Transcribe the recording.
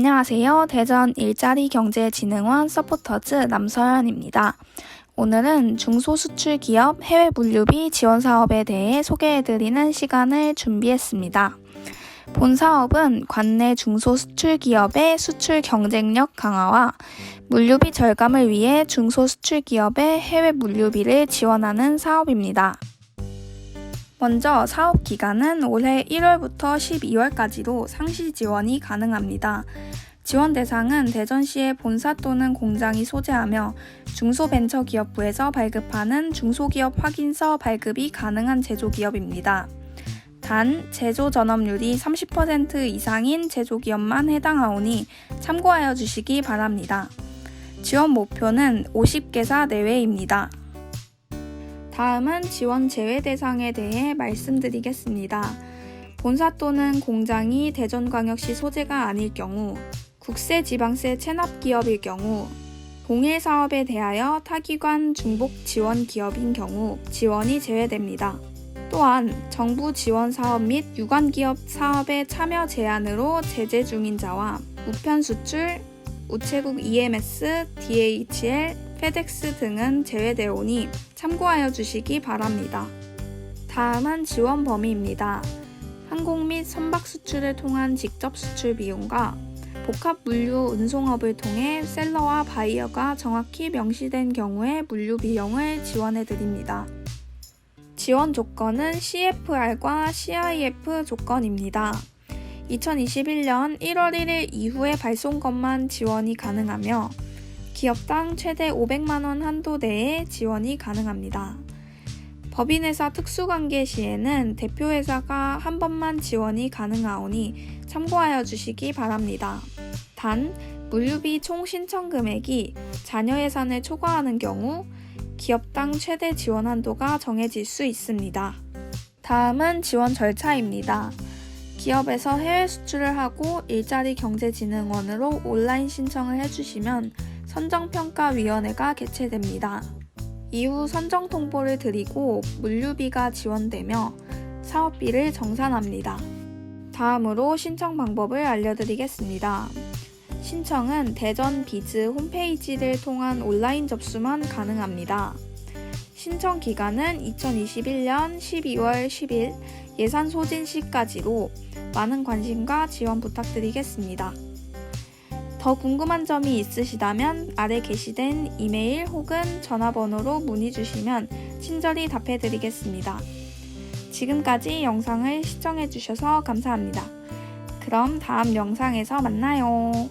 안녕하세요. 대전 일자리 경제진흥원 서포터즈 남서연입니다. 오늘은 중소수출기업 해외 물류비 지원 사업에 대해 소개해드리는 시간을 준비했습니다. 본 사업은 관내 중소수출기업의 수출 경쟁력 강화와 물류비 절감을 위해 중소수출기업의 해외 물류비를 지원하는 사업입니다. 먼저 사업 기간은 올해 1월부터 12월까지로 상시 지원이 가능합니다. 지원 대상은 대전시의 본사 또는 공장이 소재하며 중소벤처기업부에서 발급하는 중소기업 확인서 발급이 가능한 제조기업입니다. 단, 제조 전업률이 30% 이상인 제조기업만 해당하오니 참고하여 주시기 바랍니다. 지원 목표는 50개사 내외입니다. 다음은 지원 제외 대상에 대해 말씀드리겠습니다. 본사 또는 공장이 대전광역시 소재가 아닐 경우, 국세 지방세 체납 기업일 경우, 동일 사업에 대하여 타기관 중복 지원 기업인 경우 지원이 제외됩니다. 또한 정부 지원 사업 및 유관 기업 사업에 참여 제한으로 제재 중인 자와 우편 수출, 우체국 EMS, DHL, 페덱스 등은 제외되오니 참고하여 주시기 바랍니다. 다음은 지원 범위입니다. 항공 및 선박 수출을 통한 직접 수출 비용과 복합 물류 운송업을 통해 셀러와 바이어가 정확히 명시된 경우에 물류 비용을 지원해 드립니다. 지원 조건은 CFR과 CIF 조건입니다. 2021년 1월 1일 이후에 발송것만 지원이 가능하며 기업당 최대 500만원 한도 내에 지원이 가능합니다. 법인회사 특수관계 시에는 대표회사가 한 번만 지원이 가능하오니 참고하여 주시기 바랍니다. 단, 물류비 총 신청 금액이 자녀 예산을 초과하는 경우 기업당 최대 지원 한도가 정해질 수 있습니다. 다음은 지원 절차입니다. 기업에서 해외 수출을 하고 일자리 경제진흥원으로 온라인 신청을 해주시면 선정평가위원회가 개최됩니다. 이후 선정 통보를 드리고 물류비가 지원되며 사업비를 정산합니다. 다음으로 신청 방법을 알려드리겠습니다. 신청은 대전 비즈 홈페이지를 통한 온라인 접수만 가능합니다. 신청 기간은 2021년 12월 10일 예산 소진 시까지로 많은 관심과 지원 부탁드리겠습니다. 더 궁금한 점이 있으시다면 아래 게시된 이메일 혹은 전화번호로 문의 주시면 친절히 답해 드리겠습니다. 지금까지 영상을 시청해 주셔서 감사합니다. 그럼 다음 영상에서 만나요.